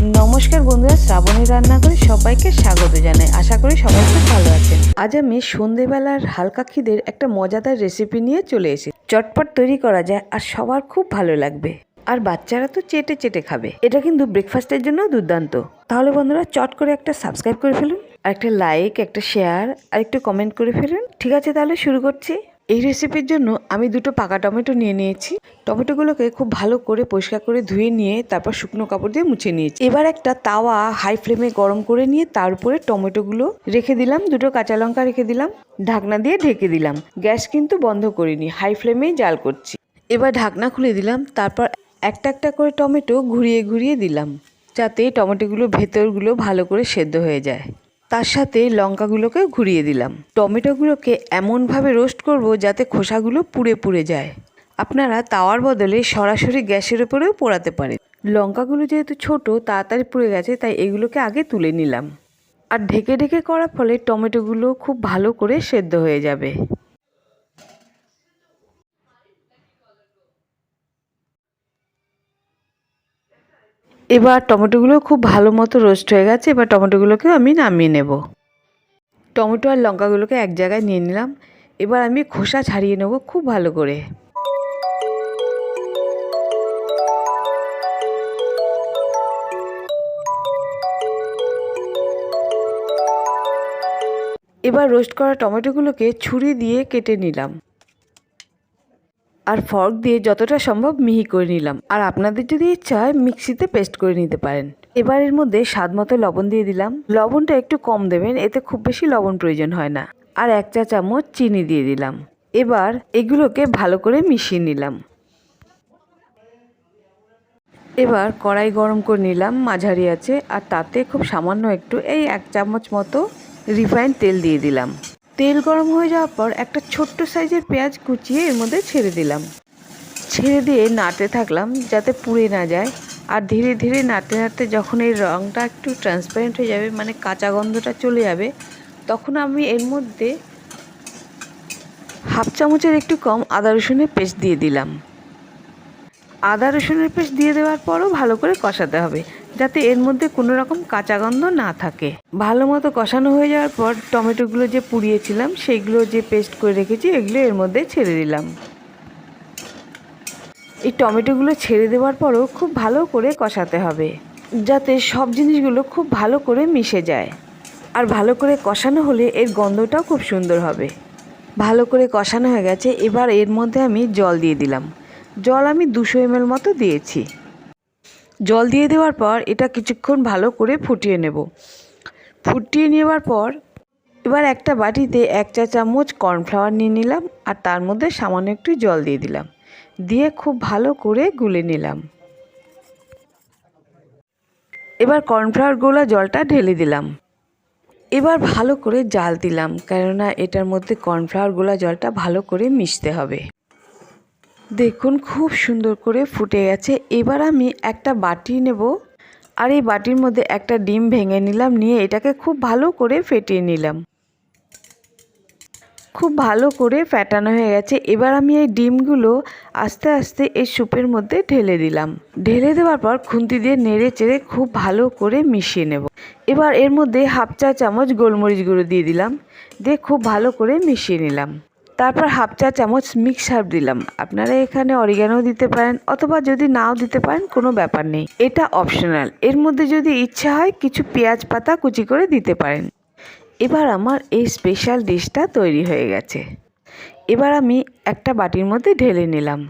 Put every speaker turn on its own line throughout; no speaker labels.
নমস্কার বন্ধুরা, শ্রাবণী রান্না করে সবাইকে স্বাগত জানাই। আশা করি সবাই খুব ভালো আছেন। আজ আমি সন্ধেবেলার হালকা খিদের একটা মজাদার রেসিপি নিয়ে চলে এসেছি। চটপট তৈরি করা যায় আর সবার খুব ভালো লাগবে। আর বাচ্চারা তো চেটে চেটে খাবে। এটা কিন্তু ব্রেকফাস্টের জন্য দুর্দান্ত। তাহলে বন্ধুরা, চট করে একটা সাবস্ক্রাইব করে ফেলুন, আর একটা লাইক একটা শেয়ার আর একটু কমেন্ট করে ফেলুন। ঠিক আছে, তাহলে শুরু করছি। এই রেসিপির জন্য আমি দুটো পাকা টমেটো নিয়ে নিয়েছি। টমেটোগুলোকে খুব ভালো করে পরিষ্কার করে ধুয়ে নিয়ে তারপর শুকনো কাপড় দিয়ে মুছে নিয়েছি। এবার একটা তাওয়া হাই ফ্লেমে গরম করে নিয়ে তার উপরে টমেটোগুলো রেখে দিলাম। দুটো কাঁচা লঙ্কা রেখে দিলাম। ঢাকনা দিয়ে ঢেকে দিলাম। গ্যাস কিন্তু বন্ধ করিনি। হাই ফ্লেমেই জাল করছি। এবার ঢাকনা খুলে দিলাম। তারপর একটা একটা করে টমেটো ঘুরিয়ে ঘুরিয়ে দিলাম। যাতে টমেটোগুলো ভেতরগুলো ভালো করে সেদ্ধ হয়ে যায়। তার সাথে লঙ্কাগুলোকে ঘুরিয়ে দিলাম। টমেটোগুলোকে এমনভাবে রোস্ট করব যাতে খোসাগুলো পুড়ে পুড়ে যায়। আপনারা তাওয়ার বদলে সরাসরি গ্যাসের উপরেও পোড়াতে পারেন। লঙ্কাগুলো যেহেতু ছোট, তাড়াতাড়ি পুড়ে গেছে, তাই এগুলোকে আগে তুলে নিলাম। আর ঢেকে ঢেকে করার ফলে টমেটোগুলো খুব ভালো করে সেদ্ধ হয়ে যাবে। এবার টমেটোগুলো খুব ভালো মতো রোস্ট হয়ে গেছে, এবার টমেটোগুলোকে আমি নামিয়ে নেব। টমেটো আর লঙ্কাগুলোকে এক জায়গায় নিয়ে নিলাম, এবার আমি খোসা ছাড়িয়ে নেব খুব ভালো করে। এবার রোস্ট করা টমেটোগুলোকে ছুরি দিয়ে কেটে নিলাম। আর ফর্ক দিয়ে যতটা সম্ভব মিহি করে নিলাম। আর আপনাদের যদি ইচ্ছা হয় মিক্সিতে পেস্ট করে নিতে পারেন। এবার এর মধ্যে স্বাদ মতো লবণ দিয়ে দিলাম। লবণটা একটু কম দেবেন, এতে খুব বেশি লবণ প্রয়োজন হয় না। আর এক চা চামচ চিনি দিয়ে দিলাম। এবার এগুলোকে ভালো করে মিশিয়ে নিলাম। এবার কড়াই গরম করে নিলাম, মাঝারি আছে। আর তাতে খুব সামান্য একটু, এই এক চামচ মতো রিফাইন তেল দিয়ে দিলাম। তেল গরম হয়ে যাওয়ার পর একটা ছোট্ট সাইজের পেঁয়াজ কুচিয়ে এর মধ্যে ছেড়ে দিলাম। ছেড়ে দিয়ে নাড়তে থাকলাম যাতে পুড়ে না যায়। আর ধীরে ধীরে নাড়তে নাড়তে যখন এই রঙটা একটু ট্রান্সপারেন্ট হয়ে যাবে মানে কাঁচা গন্ধটা চলে যাবে, তখন আমি এর মধ্যে হাফ চামচের একটু কম আদা রসুনের পেস্ট দিয়ে দিলাম। আদা রসুনের পেস্ট দিয়ে দেওয়ার পরও ভালো করে কষাতে হবে। যাতে এর মধ্যে কোনো রকম কাঁচা গন্ধ না থাকে। ভালো মতো কষানো হয়ে যাওয়ার পর টমেটোগুলো যে পুড়িয়েছিলাম, সেইগুলো যে পেস্ট করে রেখেছি, এগুলো এর মধ্যে ছেড়ে দিলাম। এই টমেটোগুলো ছেড়ে দেওয়ার পরও খুব ভালো করে কষাতে হবে, যাতে সব জিনিসগুলো খুব ভালো করে মিশে যায়। আর ভালো করে কষানো হলে এর গন্ধটাও খুব সুন্দর হবে। ভালো করে কষানো হয়ে গেছে, এবার এর মধ্যে আমি জল দিয়ে দিলাম। জল আমি দুশো এমএল মতো দিয়েছি। জল দিয়ে দেওয়ার পর এটা কিছুক্ষণ ভালো করে ফুটিয়ে নেব। ফুটিয়ে নেওয়ার পর এবার একটা বাটিতে এক চা চামচ কর্নফ্লাওয়ার নিয়ে নিলাম আর তার মধ্যে সামান্য একটু জল দিয়ে দিলাম। দিয়ে খুব ভালো করে গুলে নিলাম। এবার কর্নফ্লাওয়ার গোলা জলটা ঢেলে দিলাম। এবার ভালো করে জাল দিলাম কেননা এটার মধ্যে কর্নফ্লাওয়ার গোলা জলটা ভালো করে মিশতে হবে। দেখুন, খুব সুন্দর করে ফুটে গেছে। এবার আমি একটা বাটি নেব। আর এই বাটির মধ্যে একটা ডিম ভেঙে নিলাম, নিয়ে এটাকে খুব ভালো করে ফেটিয়ে নিলাম। খুব ভালো করে ফ্যাটানো হয়ে গেছে। এবার আমি এই ডিমগুলো আস্তে আস্তে এই স্যুপের মধ্যে ঢেলে দিলাম। ঢেলে দেওয়ার পর খুন্তি দিয়ে নেড়ে চেড়ে খুব ভালো করে মিশিয়ে নেব। এবার এর মধ্যে হাফ চা চামচ গোলমরিচ গুঁড়ো দিয়ে দিলাম। দিয়ে খুব ভালো করে মিশিয়ে নিলাম। তারপর হাফ চা চামচ মিক্স হার্ব দিলাম। আপনারা এখানে অরিগানও দিতে পারেন অথবা যদি নাও দিতে পারেন, কোনো ব্যাপার নেই। এটা অপশনাল এর মধ্যে যদি ইচ্ছা হয়, কিছু পেঁয়াজ পাতা কুচি করে দিতে পারেন। এবার আমার এই স্পেশাল ডিশটা তৈরি হয়ে গেছে। এবার আমি একটা বাটির মধ্যে ঢেলে নিলাম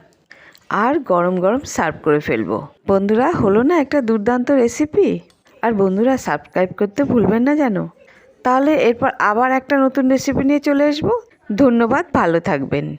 আর গরম গরম সার্ভ করে ফেলব। বন্ধুরা, হলো না একটা দুর্দান্ত রেসিপি আর বন্ধুরা, সাবস্ক্রাইব করতে ভুলবেন না যেন? তাহলে এরপর আবার একটা নতুন রেসিপি নিয়ে চলে আসব। ধন্যবাদ ভালো থাকবেন।